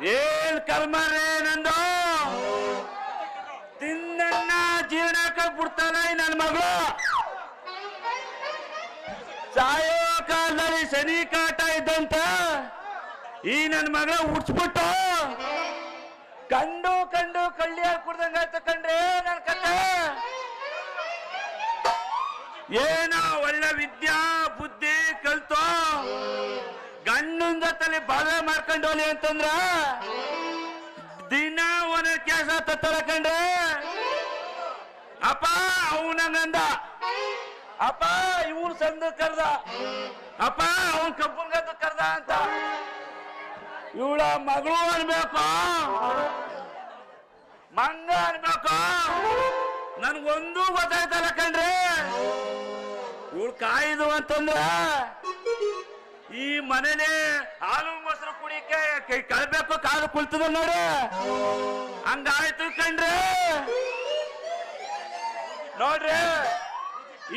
ಏನ್ ಕರ್ಮರೇ ನಂದು? ತಿನ್ನನ್ನ ಜೀರ್ಣಕ ಬಿಡ್ತಾನ ನನ್ನ ನನ್ ಮಗಳು ಸಾಯೋ ಕಾಲದಲ್ಲಿ ಶನಿ ಕಾಟ ಇದ್ದಂತ ಈ ನನ್ ಮಗ ಉಡ್ಸ್ಬಿಟ್ಟು ಕಂಡು ಕಂಡು ಕಳ್ಳಿ ಕುಡ್ದಂಗಾಯ್ತ ಕಂಡ್ರೆ ನನ್ ಕತೆ. ಏನೋ ಒಳ್ಳೆ ವಿದ್ಯಾ, ಬುದ್ಧಿ, ಕಲ್ತೋ. ಜೊತೆಲಿ ಬಾಧೆ ಮಾಡ್ಕೊಂಡೋಲಿ ಅಂತಂದ್ರ? ದಿನ ಒಂದೊಂದು ಕೆಲಸ ತತ್ತಳಕಂಡ್ರೆ ಅಪ್ಪ ಅವನಂಗಂದ ಅಪ್ಪ, ಇವ್ರು ಸಂದ ಕರ್ದ. ಅಪ್ಪ, ಅವನ್ ಕಬ್ಬನ್ ಗದ್ದ ಕರ್ದ ಅಂತ. ಇವಳ ಮಗಳು ಅನ್ಬೇಕು. ಮಂಗ ಅನ್ಬೇಕು. ನನ್ಗೊಂದು ಗೊತ್ತಾಯ್ತಲ್ಲ ಕಣ್ರಿ. ಇವಳು ಕಾಯ್ದು ಅಂತಂದ್ರ ಈ ಮನೇಲಿ ಹಾಲು ಮೊಸರು ಕುಡಿಕೆ ಕೈ ಕಳ್ಬೇಕು, ಕಾಲು ಕುಲ್ತದ ನೋಡಿ. ಹಂಗಾಯ್ತು ಕಣ್ರಿ. ನೋಡ್ರಿ,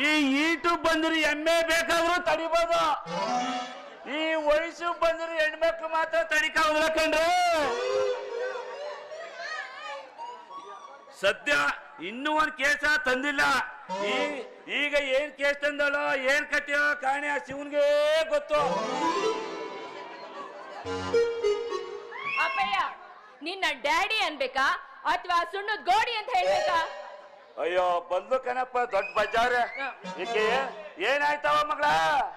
ಈ ಈಟು ಬಂದ್ರೆ ಎಮ್ಮೆ ಬೇಕಾದ್ರೂ ತಡಿಬೋದು. ಈ ವಯಸ್ಸು ಬಂದ್ರೆ ಹೆಣ್ಮಕ್ಳು ಮಾತ್ರ ತಡಿಕಾಗಲ್ಲ ಕಣ್ರಿ. ಸದ್ಯ ಇನ್ನೂ ಒಂದು ಕೇಸ ತಂದಿಲ್ಲ. ಈ ಈಗ ಏನ್ ಕೇಸ್ ತಂದಳೋ ಏನ್ ಕಟ್ಟಿಯೋ ಕಾಣೆ ಆ ಶಿವನ್ಗೆ ಗೊತ್ತು. ಅಪ್ಪಯ್ಯ ನಿನ್ನ ಡ್ಯಾಡಿ ಅನ್ಬೇಕಾ? ಅಥವಾ ಸುಣ್ಣದ ಗೋಡಿ ಅಂತ ಹೇಳ್ಬೇಕಾ? ಅಯ್ಯೋ ಬಂದು ಕಣಪ್ಪ ದೊಡ್ಡ ಬಜಾರ. ಈಕೆ ಏನಾಯ್ತವ ಮಗಳ?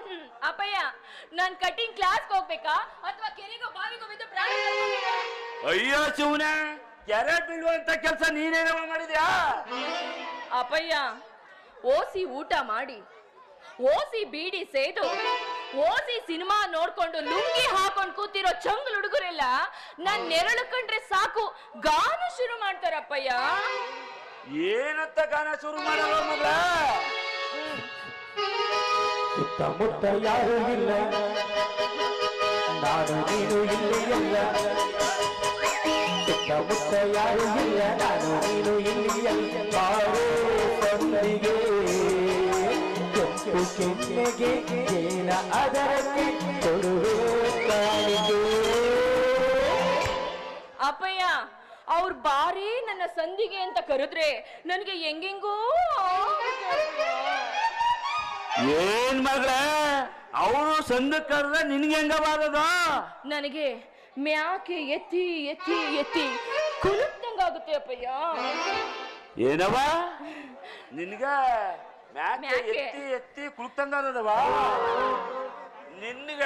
ಹ್ಮ್, ಅಪ್ಪಯ್ಯ ನಾನ್ ಕಟಿಂಗ್ ಕ್ಲಾಸ್ಗೆ ಹೋಗ್ಬೇಕಾ? ಅಥವಾ ಕೆರೆಗೋ ಬಾವಿಗೋ ಬಿದ್ದು ಪ್ರಾಣ ಕಳ್ಕೊಬೇಕಾ? ಅಯ್ಯೋ ಶಿವನ ಕೆರೆ ಬೀಳುವಂತ ಕೆಲಸ ನೀನೇನವ ಮಾಡಿದ್ಯಾ? ಅಪ್ಪಯ್ಯ ಓಸಿ ಊಟ ಮಾಡಿ ಓಸಿ ಬೀಡಿ ಸೇದು ಓಸಿ ಸಿನಿಮಾ ನೋಡ್ಕೊಂಡು ಲುಂಗಿ ಹಾಕೊಂಡು ಕೂತಿರೋ ಚಂಗ್ ಹುಡುಗರೆಲ್ಲ ನನ್ ನೆರಳು ಕಂಡ್ರೆ ಸಾಕು ಗಾನ ಶುರು ಮಾಡ್ತಾರಪ್ಪಯ್ಯ. ಏನಂತ ಗಾನ ಶುರು ಮಾಡಲ್ಲ ಮಗಳ? ಸುತ್ತಮುತ್ತ ಯಾರು ಇಲ್ಲ ನಾನು ನೀನು ಇಲ್ಲಿ ಇಲ್ಲ. ಸುತ್ತಮುತ್ತ ಯಾರು ಇಲ್ಲ ನಾನು ನೀನು ಇಲ್ಲಿ ಇಲ್ಲ ಬಾರೋ ಸಂದಿಗೆ ಕೆಂಪು ಕೆನ್ನೆಗೆ ಏನ ಅದರಕ್ಕೆ ಕೊಡುವೆ ಕಾಣಿಕೆ ಅಪ್ಪಯ್ಯ ಅವ್ರ ಬಾರಿ ನನ್ನ ಸಂಧಿಗೆ ಅಂತ ಕರೆದ್ರೆ ನನಗೆ ಹೆಂಗೆಂಗೋ. ಏನ್ ಮಗಳ ಅವರು ಸಂದ ಕರೆದ್ರೆ ನಿನ್ಗೆ ಹೆಂಗವಾದದ ನನಗೆ ಮ್ಯಾಕೆ ಎತ್ತಿ ಎತ್ತಿ ಎತ್ತಿ. ಕುಲುಕ್ದಂಗಾಗುತ್ತೆ ಅಪ್ಪಯ್ಯ. ಏನವ ನಿನ್ಗ ಮ್ಯಾಕೆ ಮ್ಯಾಕೆ. ಎತ್ತಿ ಎತ್ತಿ ಕುಳುಕ್ತಂಗದವ ನಿನ್ಗ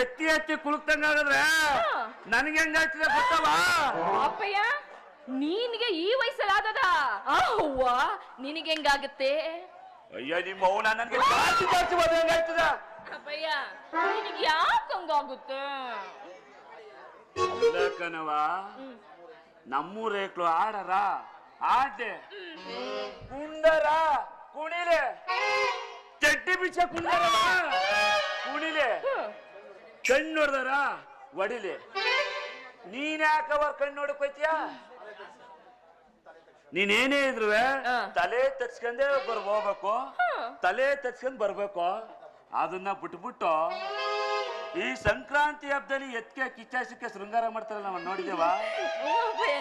ಎತ್ತಿ ಎತ್ತಿ ಕುಳುಕ್ತಂಗಾದ್ರೆ ನನಗೆ ಹೆಂಗಾಯ್ತದೆ ಗೊತ್ತವ ಅಪ್ಪಯ್ಯ ನಿನ್ಗೆ ಈ ವಯಸ್ಸಲ್ಲಾದದ? ಅವ್ವ ನಿನಗೆ ಹೆಂಗಾಗುತ್ತೆ? ಅಯ್ಯ ನಿಮ್ಮ ಅವನ ನನ್ಗೆ ಜಾಸ್ತಿ ಜಾಸ್ತಿ ಬಂದ ಹೆಂಗಾಯ್ತದ ಅಪ್ಪಯ್ಯ ನಿನಗೆ ಯಾಕೆ ಹಂಗಾಗುತ್ತೆ? ಅಲ್ಲ ಕಣವ ನಮ್ಮೂರ ಏಕ್ಳು ಆಡರ? ಆಡ್ದೆ. ಕುಂದರ? ಕುಣಿಲೆ. ಚಡ್ಡಿ ಬಿಚ್ಚ ಕುಂದರ ಕುಣಿಲೆ. ಕಣ್ಣು ನೋಡ್ದಾರ? ಒಡಿಲೆ. ನೀನ್ ಕಣ್ಣೋಡ ಕಣ್ಣು ನೀನೇನೇ ಇದ್ರು ತಲೆ ತಚ್ಕೊಂಡೇ ಬರ್ ಹೋಗ್ಬೇಕು. ತಲೆ ತಚ್ಕೊಂಡ್ ಬರ್ಬೇಕು. ಅದನ್ನ ಬಿಟ್ಬಿಟ್ಟು ಈ ಸಂಕ್ರಾಂತಿ ಹಬ್ಬದಲ್ಲಿ ಎತ್ಕೆ ಕಿಚ್ಚಾಸಿಕ್ಕೆ ಶೃಂಗಾರ ಮಾಡ್ತಾರಲ್ಲ ನಾವು ನೋಡಿದೇವ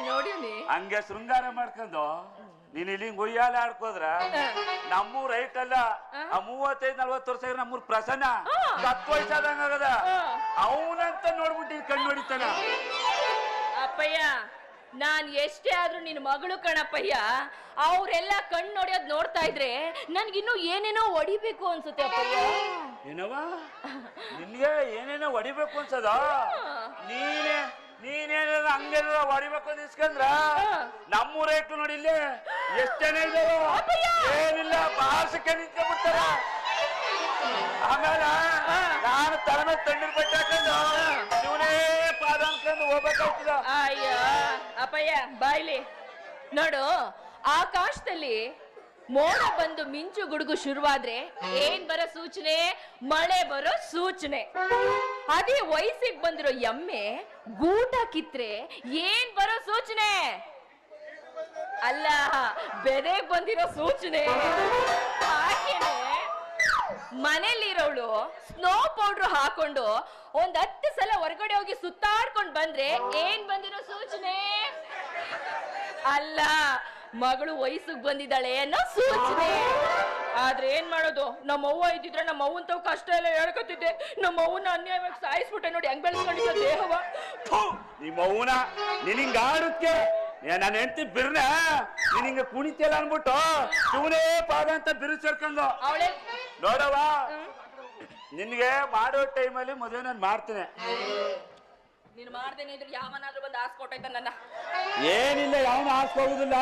ನೋಡೀನಿ ಹಂಗೆ ಶೃಂಗಾರ ಮಾಡ್ಕೊಂಡು ನೀನ್ ಇಲ್ಲಿ ಗುಯ್ಯಾಲ ಉಯ್ಯಾಲ ಆಡ್ಕೋದ್ರ ನಮ್ಮೂರ್ ರೈಟ್ ಅಲ್ಲ ಆ ಮೂವತ್ತೈದ್ ನಲ್ವತ್ತು ವರ್ಷ ನಮ್ಮೂರ್ ಪ್ರಸನ್ನ. ಹತ್ತು ಆಗದ. ಅವನಂತ ನೋಡ್ಬಿಟ್ಟು ಕಣ್ಣು ನೋಡಿತಾನ ಅಪ್ಪಯ್ಯ ನಾನ್ ಎಷ್ಟೇ ಆದ್ರೂ ನಿನ್ ಮಗಳು ಕಣಪ್ಪಯ್ಯ ಅವ್ರೆಲ್ಲ ಕಣ್ಣು ನೋಡಿಯೋದ್ ನೋಡ್ತಾ ಇದ್ರೆ ನನ್ಗಿನ್ನೂ ಏನೇನೋ ಹೊಡಿಬೇಕು ಅನ್ಸುತ್ತೆ ಅಪ್ಪಯ್ಯ. ಏನವ ನಿನ್ಗೆ ಏನೇನೋ ಹೊಡಿಬೇಕು ಅನ್ಸದ? ನೀನೇ ನೀನೇನಾರ ಹಂಗೇನಾರ ಹೊಡಿಬೇಕು ಅಂತ ಇಸ್ಕಂದ್ರ ನಮ್ಮೂರ ಇಟ್ಟು ನೋಡಿ ಇಲ್ಲಿ ಎಷ್ಟ್ ಜನ ಇದಾವ ಏನಿಲ್ಲ ಬಾರ್ಸಕ್ಕೆ ನಿಂತ್ಕೊಂಡ್ಬಿಡ್ತಾರ. ಆಮೇಲೆ ನಾನು ತಲೆ ಮೇಲೆ ತಣ್ಣೀರ್ ಬಟ್ಟೆ ಹಾಕೊಂಡು ಶಿವನೇ ಪಾದ ಅನ್ಕೊಂಡು ಹೋಗ್ಬೇಕಾಗ್ತದ ಅಯ್ಯ ಅಪ್ಪಯ್ಯ ಬಾಯ್ಲಿ. ನೋಡು ಆಕಾಶದಲ್ಲಿ ಮೋಡ ಬಂದು ಮಿಂಚು ಗುಡುಗು ಶುರುವಾದ್ರೆ ಏನ್ ಬರೋ ಸೂಚನೆ? ಮಳೆ ಬರೋ ಸೂಚನೆ. ಅದೇ ವಯಸ್ಸಿಗೆ ಬಂದಿರೋ ಎಮ್ಮೆ ಗೂಟ ಕಿತ್ರೆ ಏನ್ ಬರೋ ಸೂಚನೆ? ಅಲ್ಲ ಬೆದೆಗ್ ಬಂದಿರೋ ಸೂಚನೆ. ಹಾಗೇನೆ ಮನೇಲಿರೋಳು ಸ್ನೋ ಪೌಡರ್ ಹಾಕೊಂಡು ಒಂದ್ ಹತ್ತು ಸಲ ಹೊರಗಡೆ ಹೋಗಿ ಸುತ್ತಾಡ್ಕೊಂಡ್ ಬಂದ್ರೆ ಏನ್ ಬಂದಿರೋ ಸೂಚನೆ? ಅಲ್ಲ ಮಗಳು ವಯಸ್ಸಿಗೆ ಬಂದಿದ್ದಾಳೆ ಅನ್ನೋ ಸೂಚನೆ. ಆದ್ರೆ ಏನ್ ಮಾಡೋದು? ನಮ್ಮ ಅವ್ವ ಇದ್ದಿದ್ರೆ ನಮ್ಮ ಅವ್ವನ್ ತಾವ್ ಕಷ್ಟ ಎಲ್ಲ ಹೇಳ್ಕೊತಿದ್ದೆ. ನಮ್ಮ ಅವ್ವನ ಅನ್ಯಾಯವಾಗಿ ಸಾಯಿಸ್ಬಿಟ್ಟೆ ನೋಡಿ ಹೆಂಗ್ ಬೆಳೆಸ್ಕೊಂಡಿದ್ದ ದೇಹವ. ನಿಮ್ಮ ಅವ್ವನ ನಿನಿಂಗ ಆಡುತ್ತೆ. ನನ್ನ ಹೆಂಡತಿ ಬಿರ್ನ ನಿನಿಂಗ ಕುಣಿತಿಯಲ್ಲ ಅನ್ಬಿಟ್ಟು ಸುಮ್ಮನೆ ಪಾದ ಅಂತ ಬಿರು ಸೇರ್ಕೊಂಡು ಅವಳೆ ನೋಡವ ನಿನ್ಗೆ ಮಾಡೋ ಟೈಮಲ್ಲಿ ಮದುವೆ ನಾನು ಮಾಡ್ತೀನಿ. ನೀನ್ ಮಾಡ್ದೇನೆ ಇದ್ರೆ ಯಾವನಾದ್ರೂ ಬಂದು ಆಸ್ಕೊಟ್ಟೈತ ನನ್ನ? ಏನಿಲ್ಲ ಯಾವನು ಹಾಸ್ಕೋಗುದಿಲ್ಲ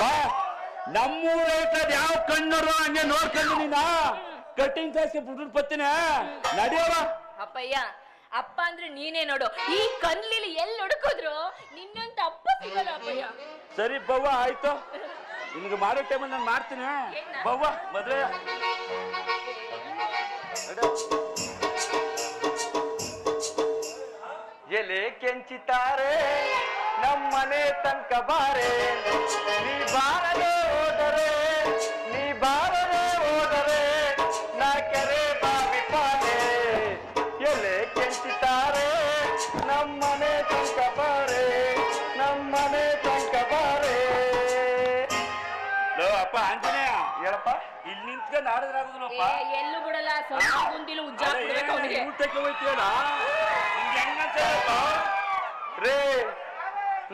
ಬಾ. ನಮ್ಮೂರ ಯಾವ ಕಣ್ಣರು ಹಂಗೆ ನೋಡ್ಕೊಂಡು ನೀನ? ಕಟ್ಟಿಂಗ್ ಕ್ಲಾಸ್ಗೆ ಬಿಟ್ಟು ಪತ್ತಿನ. ನಡೆಯವ ಅಪ್ಪಯ್ಯ ಅಪ್ಪ ಅಂದ್ರೆ ನೀನೇ ನೋಡು. ಈ ಕನ್ಲಿಲಿ ಎಲ್ಲಿ ಹುಡುಕಿದ್ರು ನಿನ್ನಂತ ಅಪ್ಪ ಸಿಗಲ್ಲ ಅಪ್ಪಯ್ಯ. ಸರಿ ಬವ್ವ ಆಯ್ತು. ನಿನ್ಗೆ ಮಾಡೋ ಟೈಮಲ್ಲಿ ನಾನು ಮಾಡ್ತೀನಿ? ಬವ್ವ ಮದುವೆ. ಕೆಂಚಿತಾರೆ ನಮ್ಮನೆ ತನಕ ಬಾರೆ. ನೀ ಬಾರದೆ ಹೋದರೆ ನೀ ಬಾರದೆ ಹೋದರೆ ನಾ ಕೆರೆ ಬಾವಿ ಪಾಲೆ ಎಲೆ ಕೆಂಚಿತಾರೆ ನಮ್ಮನೆ ತನಕ ಬಾರೆ ನಮ್ಮನೆ ತನಕ ಬಾರೆ. ಲೋ ಅಪ್ಪ ಆಂಜನೇಯ. ಹೇಳಪ್ಪ. ಇಲ್ಲಿ ನಿಂತ್ಕೊಂಡು ಆಡಿದ್ರಾಗುದಿಲ್ಲಪ್ಪ ಎಲ್ಲೂ ಬಿಡಲ್ಲ ಸ್ವಲ್ಪ ಮುಂದಿಲ್ಲ ಉಜ್ಜಾ ಬಿಡ್ಬೇಕು ಅವನಿಗೆ. ಊಟಕ್ಕೆ ಹೋಯ್ತೀಯಲ್ಲ? ನಿಂಗೆ ಹೆಂಗಂತಪ್ಪ ರೇ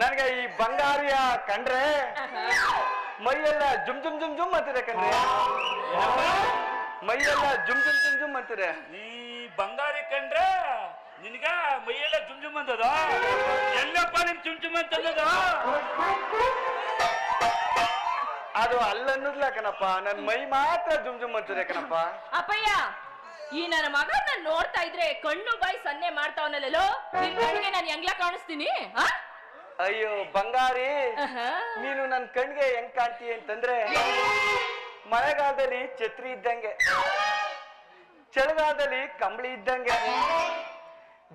ನನಗೆ ಈ ಬಂಗಾರಿಯ ಕಂಡ್ರೆ ಮೈಯೆಲ್ಲ ಜುಮ್ ಜುಮ್ ಜುಮ್ ಜುಮ್ ಅಂತಿದೆ ಕಣ್ರಿ. ಮೈಯೆಲ್ಲ ಜುಮ್ ಜುಮ್ ಜುಮ್ ಜುಮ್ ಅಂತಿದೆ. ಈ ಬಂಗಾರಿ ಕಂಡ್ರೆ ನಿನ್ಗ ಮೈಯೆಲ್ಲ ಜುಮ್ ಜುಮ್ ಅಂತದ ಎಲ್ಲಪ್ಪ ನಿನ್ ಜುಮ್ ಜುಮ್ ಅಂತದ ಅದು ಅಲ್ಲನ್ನೋದ್ಲ ಕಣಪ್ಪ ನನ್ ಮೈ ಮಾತ್ರ ಜುಮ್ ಜುಮ್ ಅಂತಿದೆ ಕಣಪ್ಪ. ಅಪ್ಪಯ್ಯ ಈ ನನ್ನ ಮಗನ ನೋಡ್ತಾ ಇದ್ರೆ ಕಣ್ಣು ಬಾಯಿ ಸನ್ನೆ ಮಾಡ್ತಾವನಲ್ಲೋ ನಿನ್ ಕಣ್ಣಿಗೆ ನಾನು ಹೆಂಗ್ಲ ಕಾಣಿಸ್ತೀನಿ? ಅಯ್ಯೋ ಬಂಗಾರಿ ನೀನು ನನ್ ಕಣ್ಗೆ ಹೆಂಗ್ ಕಾಣ್ತೀಯ ಅಂತಂದ್ರೆ ಮಳೆಗಾಲದಲ್ಲಿ ಛತ್ರಿ ಇದ್ದಂಗೆ ಚಳಿಗಾಲದಲ್ಲಿ ಕಂಬಳಿ ಇದ್ದಂಗೆ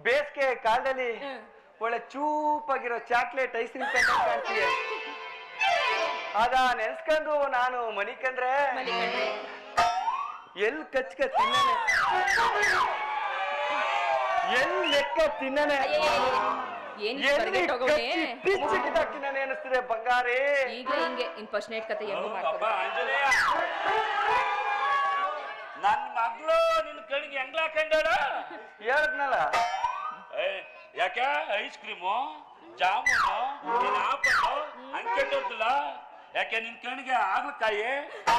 ಬೇಸಿಗೆ ಕಾಲದಲ್ಲಿ. ಒಳ್ಳೆ ಚೂಪಾಗಿರೋ ಚಾಕ್ಲೇಟ್ ಐಸ್ ಕ್ರೀಮ್ ಕಂಡ ಕಾಣ್ತೀಯ ಅದ ನೆನ್ಸ್ಕೊಂಡು ನಾನು ಮನಿಕಂದ್ರೆ ಮಲಿಕಂಡ್ರೆ. ಎಲ್ ಕಚ್ಕ ತಿನ್ನನೆ ಎಲ್ ಲೆಕ್ಕ ತಿನ್ನನೆ. ಏನ್ ಎಲ್ಲಿ ಬರ್ಗೆಟ್ ಹೋಗೋನೆ ಕಚ್ಚಿ ಪಿಚ್ಚಿಗೆ ತಿನ್ನನೆ ಅನಿಸ್ತಿದೆ ಬಂಗಾರಿ ಈಗ ಹಿಂಗೆ ಇನ್ ಫಸ್ಟ್ ನೈಟ್ ಕತೆ ಹೆಂಗು ಅಪ್ಪ ಮಾಡ್ಕೊ ಆಂಜನೇಯ ನನ್ ಮಗಳು ನಿನ್ ಕಣ್ಣಿಗೆ ಹೆಂಗ್ಲ ಕಂಡಾಳ ಹೇಳದ್ನಲ್ಲ ಯಾಕೆ ಐಸ್ ಕ್ರೀಮು ಜಾಮೂನು ನಿನ್ ಆಪಲ್ಲು ಅಂಕೆಟ್ಟೋದಿಲ್ಲ ಯಾಕೆ ನಿನ್ ಕಣ್ಣಿಗೆ ಆಗ್ಲಕಾಯಿ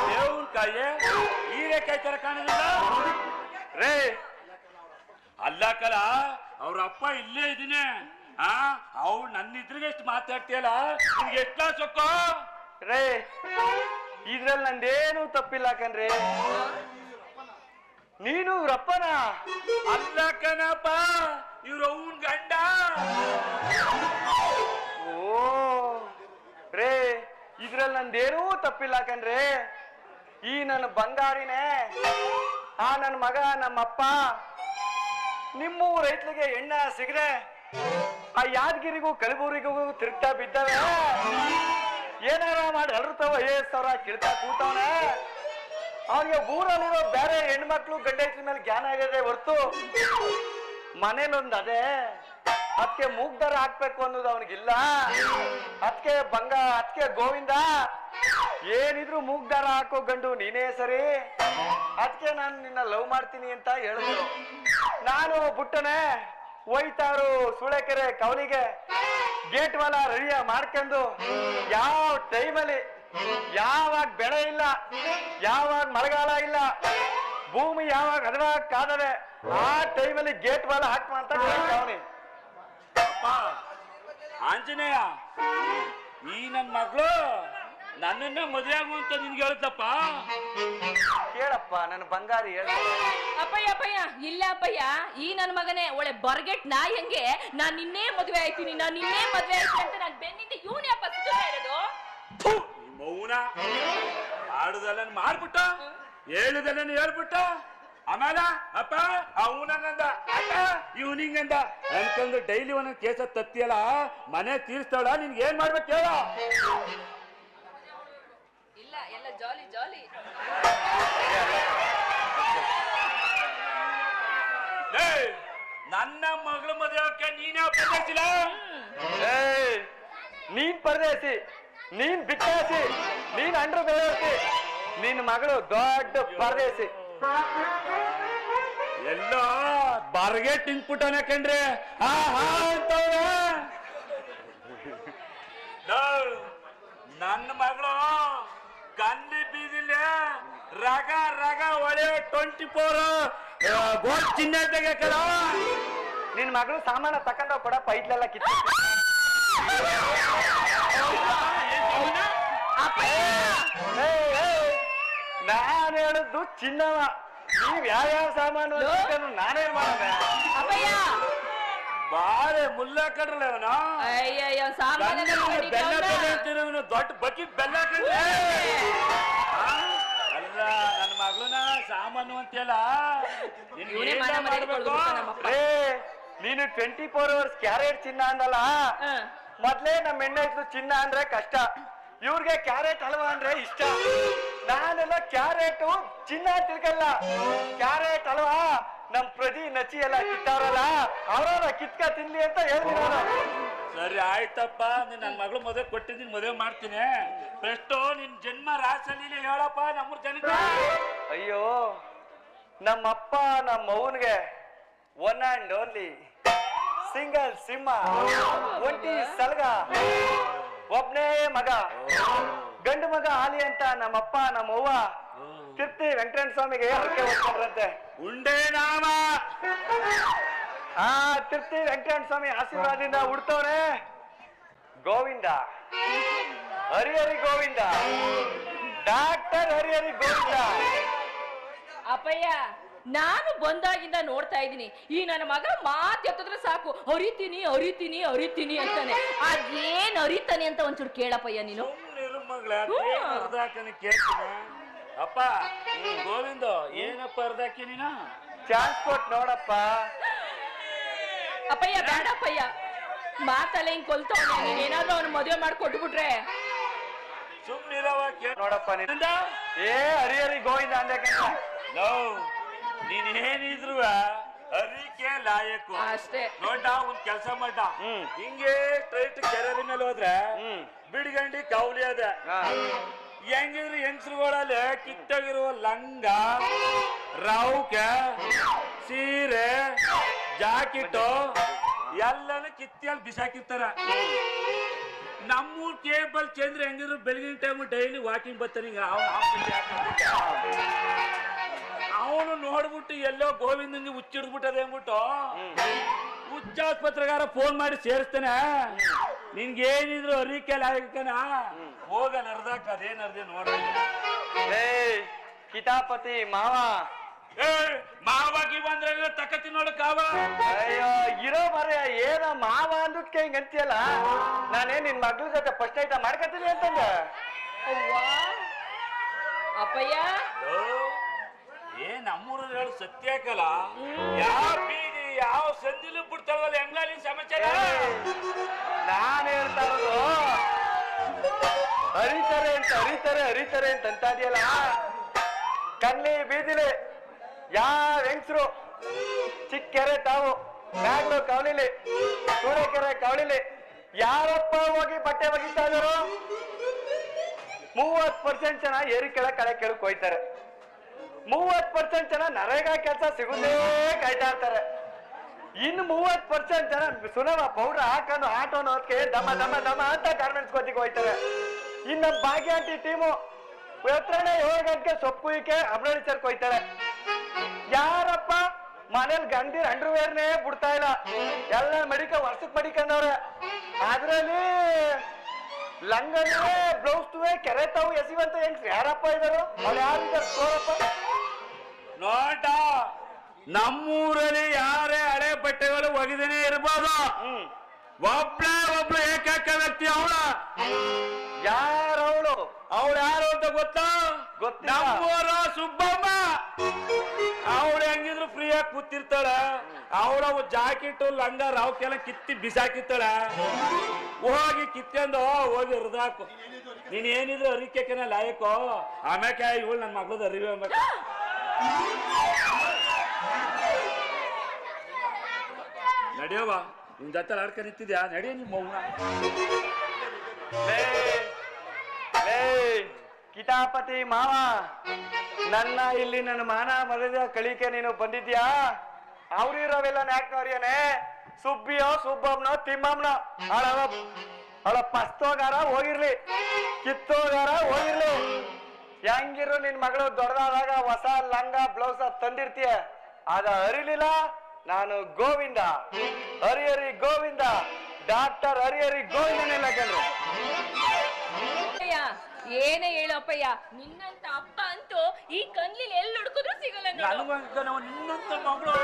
ಬೇವಿನಕಾಯಿ ರೇ ಅಲ್ಲ ಕಲ ಅವ್ರ ಅಪ್ಪ ಇಲ್ಲೇ ಇದೀನಿ ಆ ಅವ್ ನನ್ನ ಇದ್ರಿಗೆ ಎಷ್ಟು ಮಾತಾಡ್ತೀಯಲ್ಲ? ನಿನ್ಗೆ ಎಷ್ಟ ಸೊಕ್ಕ ರೇ ಇದ್ರಲ್ಲಿ ನಂದೇನು ತಪ್ಪಿಲ್ಲ ಕಣ್ರಿ. ನೀನು ಇವ್ರಪ್ಪನ ಅಲ್ಲ ಕಣಪ್ಪ ಇವ್ರ ಅವನ್ ಗಂಡ. ಓ ರೇ ಇದ್ರಲ್ಲಿ ನಂದೇನೂ ತಪ್ಪಿಲ್ಲ ಕಣ್ರಿ. ಈ ನನ್ನ ಬಂಗಾರಿನೇ, ಆ ನನ್ನ ಮಗ, ನಮ್ಮಪ್ಪ ನಿಮ್ಮ ರೈತರಿಗೆ ಎಣ್ಣ ಸಿಗದೆ ಆ ಯಾದಗಿರಿಗೂ ಕಲಬುರಿಗೂ ತಿರುಗ್ತಾ ಬಿದ್ದವೆ? ಏನಾರ ಮಾಡಿ ಅಲರ್ತಾವ ಐವತ್ತು ಸಾವಿರ ಕಿಳ್ತಾ ಕೂತವನೆ? ಊರಲ್ಲಿರೋ ಬೇರೆ ಹೆಣ್ಮಕ್ಳು ಗಂಡ ಹೆಂಡ್ತಿ ಮೇಲೆ ಜ್ಞಾನ ಆಗಿದೆ ಹೊರ್ತು ಮನೇಲೊಂದು ಅದೇ? ಅದಕ್ಕೆ ಮೂಗ್ದಾರ ಹಾಕ್ಬೇಕು ಅನ್ನೋದು ಅವನಿಗಿಲ್ಲ? ಅದಕ್ಕೆ ಬಂಗ ಅದಕ್ಕೆ ಗೋವಿಂದ? ಏನಿದ್ರು ಮೂಗ್ದಾರ ಹಾಕೋ ಗಂಡು ನೀನೇ ಸರಿ? ಅದಕ್ಕೆ ನಾನು ನಿನ್ನ ಲವ್ ಮಾಡ್ತೀನಿ ಅಂತ ಹೇಳಿದ್ರು. ನಾನು ಬುಟ್ಟನೆ ಹೋಯ್ತಾರು ಸುಳೆಕೆರೆ ಕವಲಿಗೆ, ಗೇಟ್ ವಾಲ ರೆಡಿಯ ಮಾಡ್ಕೊಂಡು, ಯಾವ ಟೈಮಲ್ಲಿ, ಯಾವಾಗ ಬೆಳೆ ಇಲ್ಲ, ಯಾವಾಗ ಮಳೆಗಾಲ ಇಲ್ಲ, ಭೂಮಿ ಯಾವಾಗ ಹದ ಕಾದವೆ ಆ ಟೈಮಲ್ಲಿ ಗೇಟ್ ವಾಲ ಹಾಕ್ಮಂತ ಅಪ್ಪ, ಆಂಜನೇಯ ಈ ನನ್ ಮಗಳು? ನನ್ನನ್ನ ಮದುವೆ ಆಗುವಂತ ನಿನ್ಗೆ ಹೇಳ್ತಪ್ಪ ಕೇಳಪ್ಪ ನನ್ನ ಬಂಗಾರಿ ಹೇಳು. ಅಪ್ಪಯ್ಯ ಅಪ್ಪಯ್ಯ ಇಲ್ಲ ಅಪ್ಪಯ್ಯ ಈ ನನ್ನ ಮಗನೇ ಒಳ್ಳೆ ಬರ್ಗೆಟ್ ನಾ ಹೆಂಗೆ. ನಾನ್ ನಿನ್ನೆ ಮದುವೆ ಆಯ್ತೀನಿ ನಾನ್ ನಿನ್ನೆ ಮದುವೆ ಆಯ್ತೀನಿ ಅಂತ ನಾನ್ ಬೆನ್ನಿಂದ ಇವನೇ ಅಪ್ಪ ಸುತ್ತಾ ಇರೋದು. ಮೌನ. ಆಡುದಲ್ಲ ಮಾಡ್ಬಿಟ್ಟ? ಹೇಳುದಲ್ಲ ಹೇಳ್ಬಿಟ್ಟ? ಆಮೇಲೆ ಅಪ್ಪ ಅವನಂಗಂದ ಅಪ್ಪ ಇವನಿಂಗಂದ. ಅನ್ಕೊಂಡು ಡೈಲಿ ಒಂದೊಂದು ಕೇಸ ತತ್ತಿಯಲ್ಲ ಮನೆ ತೀರ್ಸ್ತಾಳ ನಿನ್ಗೆ ಏನ್ ಮಾಡ್ಬೇಕು ಹೇಳ ಎಲ್ಲ ಜಾಲಿ ಜಾಲಿ. ನನ್ನ ಮಗಳ ಮದುವೆ ನೀನೇ ಪ್ರವೇಶಿಲ್ಲ ಏಯ್, ನೀನ್ ಪರದೇಸಿ ನೀನ್ ಬಿಟ್ಟಾಸಿ ನೀನ್ ಅಂಡ್ರ ಬೆಳೆಸಿ ನಿನ್ ಮಗಳು ದೊಡ್ಡ ಪರದೇಸಿ ಎಲ್ಲ ಬರ್ಗೆ ತಿನ್ಬಿಟ್ಟವನ ಕಣ್ರಿ. ಆಹಾ ನನ್ನ ಮಗಳು ರಗ ರಗ ಒಳೆ ಟ್ವೆಂಟಿ ಫೋರ್ ಗೋಲ್ಡ್ ಚಿನ್ನ ತೆಗಕಲ್ಲ ನಿನ್ ಮಗಳು ಸಾಮಾನ ತಕೊಂಡ ಕೊಡ ಪೈಟ್ಲೆಲ್ಲ ಕಿತ್ತ. ನಾನು ಹೇಳದ್ದು ಹೇಳುದು ಚಿನ್ನವ. ನೀವ್ ಯಾವ್ಯಾವ ಸಾಮಾನು ನಾನೇನ್ ಮಾಡದೆ. ಬಾರೆ ಮುಲ್ಲ ಕಡ್ರಲ್ಲ ಬೆಲ್ಲ ಬೆಲ್ಲ ಅಂತಿರೋನು ದೊಡ್ಡ ಬಕಿ ಬೆಲ್ಲ ಅಂತೆಲ್ಲ ನಿನ್ಗೆ ಇವನೇ ಏನ್ ಮನ ಮನೆಗೆ ಮಾಡ್ಬೇಕು? ಕೊಡ್ಬಿಟ್ಟ ನಮ್ಮಪ್ಪ ರೇ ನೀನು ಟ್ವೆಂಟಿ ಫೋರ್ ಅವರ್ಸ್ ಕ್ಯಾರೆಟ್ ಚಿನ್ನ ಅಂದಲ್ಲ? ಹ. ಮೊದ್ಲೇ ನಮ್ಮ ಹೆಣ್ಣೈತ್ಲು ಚಿನ್ನ ಅಂದ್ರೆ ಕಷ್ಟ. ಇವ್ರಿಗೆ ಕ್ಯಾರೆಟ್ ಹಲ್ವಾ ಅಂದ್ರೆ ಇಷ್ಟ. ನಾನೆಲ್ಲ ಕ್ಯಾರೆಟ್ ಚಿನ್ನ ತಿರ್ಗಲ್ಲ ತಿಳ್ಕಲ್ಲ. ಕ್ಯಾರೆಟ್ ಹಲ್ವಾ ನಮ್ ಪ್ರದಿ ನಚಿ ಎಲ್ಲ ಕಿತ್ತಾರಲ್ಲ? ಅವ್ರವ್ರ ಕಿತ್ಕ ತಿನ್ಲಿ ಅಂತ ಹೇಳ್ತೀನಿ ನಾನು. ಸರಿ ಆಯ್ತಪ್ಪ ನೀನ್ ನನ್ ಮಗಳು ಮದುವೆ ಕೊಟ್ಟಿದ್ದೀನಿ ಮದುವೆ ಮಾಡ್ತೀನಿ. ಎಷ್ಟೋ ನಿನ್ ಜನ್ಮ ರಾಸಲಿ ಹೇಳಪ್ಪ ನಮ್ಮ ಜನಕ್ಕೆ. ಅಯ್ಯೋ ನಮ್ಮಪ್ಪ ನಮ್ಮ ಅವ್ವನ್ಗೆ ಒನ್ ಆ್ಯಂಡ್ ಓನ್ಲಿ ಸಿಂಗಲ್ ಸಿಂಹ ಒಂಟಿ ಸಲಗ ಒಬ್ನೇ ಮಗ ಗಂಡು ಮಗ ಆಲಿ ಅಂತ ನಮ್ಮಪ್ಪ ನಮ್ಮವ್ವ ತಿರ್ತಿ ವೆಂಕಟೇಶ್ವರ ಸ್ವಾಮಿಗೆ ಹರಕೆ ಹೊತ್ಕೊಂಡ್ರಂತೆ ಉಂಡೆ ನಾಮ. ಆ ತಿರ್ತಿ ವೆಂಕಟೇಶ್ವರ ಸ್ವಾಮಿ ಆಶೀರ್ವಾದದಿಂದ ಹುಡ್ತವ್ರೆ ಗೋವಿಂದ ಹರಿಹರಿ ಗೋವಿಂದ ಡಾಕ್ಟರ್ ಹರಿಹರಿ ಗೋವಿಂದ. ಅಪ್ಪಯ್ಯ ನಾನು ಬಂದಾಗಿಂದ ನೋಡ್ತಾ ಇದ್ದೀನಿ. ಈ ನನ್ನ ಮಗ ಮಾತು ಎತ್ತಿದ್ರೆ ಸಾಕು. ಅರಿತೀನಿ ಅರಿತೀನಿ ಅರಿತೀನಿ ಅಂತಾನೆ. ಅದೇನ್ ಅರಿತಾನೆ ಅಂತ ಒಂಚೂರು ಕೇಳಪ್ಪಯ್ಯ ನೀನು. ಅಪ್ಪ ಗೋವಿಂದ ಏನಪ್ಪ ಅರ್ಧಾಕಿ ನೀನು? ಚಾನ್ಸ್ ಕೊಟ್ ನೋಡಪ್ಪ. ಅಪ್ಪಯ್ಯ ಬೇಡಪ್ಪಯ್ಯ ಮಾತಲ್ಲ ಹಿಂಗ್ ಕೊಲ್ತಾ ನೀನ್ ಏನಾದ್ರೂ ಅವ್ನ ಮದುವೆ ಮಾಡ್ಕೊಟ್ಬಿಟ್ರೆ. ಸುಮ್ನಿರವ ಕೇಳ ನೋಡಪ್ಪ ನಿಂದ ಏ ಹರಿಹರಿ ಗೋವಿಂದ ಅಂದೆ ನೋ ನೀನೇನಿದ್ರು ಅರಿಕೆ ಲಾಯಕು. ಅಷ್ಟೇ. ನೋಡ ಒಂದ್ ಕೆಲಸ ಮಾಡ ಹ್ಮ್. ಹಿಂಗೆ ಸ್ಟ್ರೈಟ್ ಕೆರರಿ ಮೇಲೆ ಹೋದ್ರೆ. ಬಿಡ್ಗಂಡಿ ಕೌಲಿ ಅದ. ಹೆಂಗಿದ್ರು ಹೆಂಗಸರುಗಳಲ್ಲಿ ಕಿತ್ತಾಗಿರುವ ಲಂಗ ರೌಕ ಸೀರೆ ಜಾಕೆಟ್ ಎಲ್ಲಾನು ಕಿತ್ತಿಯಲ್ಲಿ ಬಿಸಾಕಿರ್ತಾರ. ನಮ್ಮೂರ್ ಕೇಬಲ್ ಚಂದ್ರ ಹೆಂಗಿದ್ರು ಬೆಳಗಿನ ಟೈಮ್ ಡೈಲಿ ವಾಕಿಂಗ್ ಬರ್ತಾನೆ ಅವನು ನೋಡ್ಬಿಟ್ಟು ಎಲ್ಲೋ ಗೋವಿಂದ ಹುಚ್ಚಿಡ್ದ್ಬಿಟ್ಟದೆ ಅಂದ್ಬಿಟ್ಟು ಹುಚ್ಚಾಸ್ಪತ್ರೆಗಾರ ಫೋನ್ ಮಾಡಿ ಸೇರಿಸ್ತಾನೆ. ನಿನ್ಗೇನಿದ್ರು ಅರಿಕೆಲ್ಲ ಆಗ್ತಾನ ಹೋಗ ನರ್ದ ಅದೇನ್ ಅರ್ದೆ ನೋಡ ಕಿತಾಪತಿ ಮಾವ. ಏ ಮಾವಾಗಿ ಬಂದ್ರೆ ತಕತಿ ನೋಡಕ್ಕಾವ ಅಯ್ಯೋ ಇರೋ ಮರ ಏನ ಮಾವ ಅಂದಕ್ಕೆ ಹಿಂಗ ಅಂತೀಯಲ್ಲ? ನಾನೇ ನಿನ್ ಮಗ್ಳ ಜೊತೆ ಫಸ್ಟ್ ಐಟ ಮಾಡ್ಕತೀನಿ ಅಂತಂದ. ಅಪ್ಪಯ್ಯ. ಏ ನಮ್ಮೂರ ಹೇಳು ಸತ್ಯಾಕಲ್ಲ ಯಾವ ಬೀದಿ, ಯಾವ ಸಂದಿಲು ಬಿಡ್ತಾರಲ್ಲ ಹೆಂಗಾಲಿ ಸಮಾಚಾರ? ನಾನು ಹೇಳ್ತಾ ಇರೋದು, ಹರಿತಾರೆ ಅಂತ, ಹರಿತಾರೆ ಹರಿತಾರೆ ಅಂತ ಅಂತ ಇದೆಯಲ್ಲ? ಕನ್ನಿ ಬೀದಿಲಿ ಯಾವ ಹೆಂಗ್ಸ್ರು? ಚಿಕ್ಕ ಕೆರೆ ತಾವು ಬ್ಯಾಗ್ಲು ಕವಳಿಲಿ ಸೂರ್ಯಕೆರೆ ಕವಳಿಲಿ ಯಾರಪ್ಪ ಹೋಗಿ ಬಟ್ಟೆ ಒಗಿತಾ ಇದಾರೋ ಮೂವತ್ ಪರ್ಸೆಂಟ್ ಜನ ಏರಿ ಕೆಳ ಕಳೆ ಕೇಳಕ್ ಹೋಯ್ತಾರೆ ಮೂವತ್ ಪರ್ಸೆಂಟ್ ಜನ ನರೇಗಾ ಕೆಲಸ ಸಿಗುದೇ ಕಾಯ್ತಾ ಇರ್ತಾರೆ ಇನ್ನು ಮೂವತ್ ಪರ್ಸೆಂಟ್ ಜನ ಸುನವ ಪೌಡರ್ ಹಾಕೊಂಡು ಆಟೋನ ಹೊತ್ಕೆ ದಮ ದಮ ದಮ ಅಂತ ಗಾರ್ಮೆಂಟ್ಸ್ ಕೋತಿಗೆ ಹೋಯ್ತಾರೆ ಇನ್ನು ನಮ್ಮ ಭಾಗ್ಯ ಆಂಟಿ ಟೀಮು ಎತ್ತರನೇ ಏಳು ಸೊಪ್ಪು ಕುಯ್ಕೆ ಅಮೃತಸರ್ಗೆ ಕೋಯ್ತಾರೆ. ಯಾರಪ್ಪ? ಮನೇಲಿ ಗಂಡಿರ್ ಅಂಡರ್ವೇರ್ನೇ ಬಿಡ್ತಾ ಇಲ್ಲ. ಎಲ್ಲ ಮಡಿಕ ವರ್ಷಕ್ ಮಡಿಕೊಂಡವ್ರೆ ಅದ್ರಲ್ಲಿ ಲಂಗನೇ ಬ್ಲೌಸ್ ಕೆರೆ ತಾವು ಎಸಿವಂತ ಹೆಂಗ್ ಯಾರಪ್ಪ ಇದಾರು? ಅವ್ರು ಯಾರಿದ್ದಾರೆ? ತೋರಪ್ಪ ನೋಟ. ನಮ್ಮೂರಲ್ಲಿ ಯಾರೇ ಹಳೆ ಬಟ್ಟೆಗಳು ಒಗಿದೇನೆ ಇರ್ಬೋದು. ಒಬ್ಳೆ ಒಬ್ಳು ಏಕಾಕ ವ್ಯಕ್ತಿ ಅವಳ. ಯಾರವಳು ಅವಳು? ಯಾರು ಅಂತ ಗೊತ್ತಾ. ನಮ್ಮೂರ ಸುಬ್ಬಮ್ಮ. ಅವಳು ಹೆಂಗಿದ್ರು ಫ್ರೀಯಾಗಿ ಆಗಿ ಕೂತಿರ್ತಾಳ. ಅವಳ ಜಾಕೆಟ್ ಲಂಗ ರಾವ್ಕೆಲ್ಲ ಕಿತ್ತಿ ಬಿಸಾಕಿರ್ತಾಳ. ಹೋಗಿ ಕಿತ್ಕೊಂಡು ಹೋಗಿ ಹೃದಾಕು ನೀನ್ ಏನಿದ್ರು ಅರಿಕೆನ ಲಾಯಕೋ? ಆಮ್ಯಾಕೆ ಇವಳು ನನ್ನ ಮಗಳದ ಅರಿವೆ ಅಂಬೇಕು ನಡೆಯವ ನಿಮ್ ಜೊತೆ ಆಡ್ಕ ನಿಂತಿದ್ಯಾ? ನಡೆಯ ನಿಮ್ಮ ಕಿತಾಪತಿ ಮಾವ, ನನ್ನ ಇಲ್ಲಿ ನನ್ನ ಮಾನ ಮರದ ಕಳಿಕೆ ನೀನು ಬಂದಿದ್ಯಾ? ಅವ್ರಿರೋವೆಲ್ಲ ನಾಕ್ನವ್ರಿಯನೆ ಸುಬ್ಬಿಯೋ ಸುಬ್ಬಮ್ಮನೋ ತಿಮ್ಮಮ್ಮನೋ ಅವಳ ಅವಳ ಪಸ್ತೋಗಾರ ಹೋಗಿರ್ಲಿ, ಕಿತ್ತೋಗಾರ ಹೋಗಿರ್ಲಿ. ಹೆಂಗಿರು ನಿನ್ ಮಗಳು ದೊಡ್ಡದಾದಾಗ ಹೊಸ ಲಂಗ ಬ್ಲೌಸ್ ತಂದಿರ್ತೀಯ? ಅದ ಅರಿಲಿಲ್ಲ? ನಾನು ಗೋವಿಂದ. ಹರಿಹರಿ ಗೋವಿಂದ. ಡಾಕ್ಟರ್ ಹರಿಹರಿ ಗೋವಿಂದನೆಲ್ಲ ಕೇಳ್ರು. ಅಪ್ಪಯ್ಯ ಏನೇ ಹೇಳು ಅಪ್ಪಯ್ಯ ನಿನ್ನಂತ ಅಪ್ಪ ಅಂತೂ ಈ ಕನ್ಲಿಲ್ ಎಲ್ಲಿ ಹುಡುಕಿದ್ರು ಸಿಗಲ್ಲ ನಿನ್ನಂತ ಮಗಳು.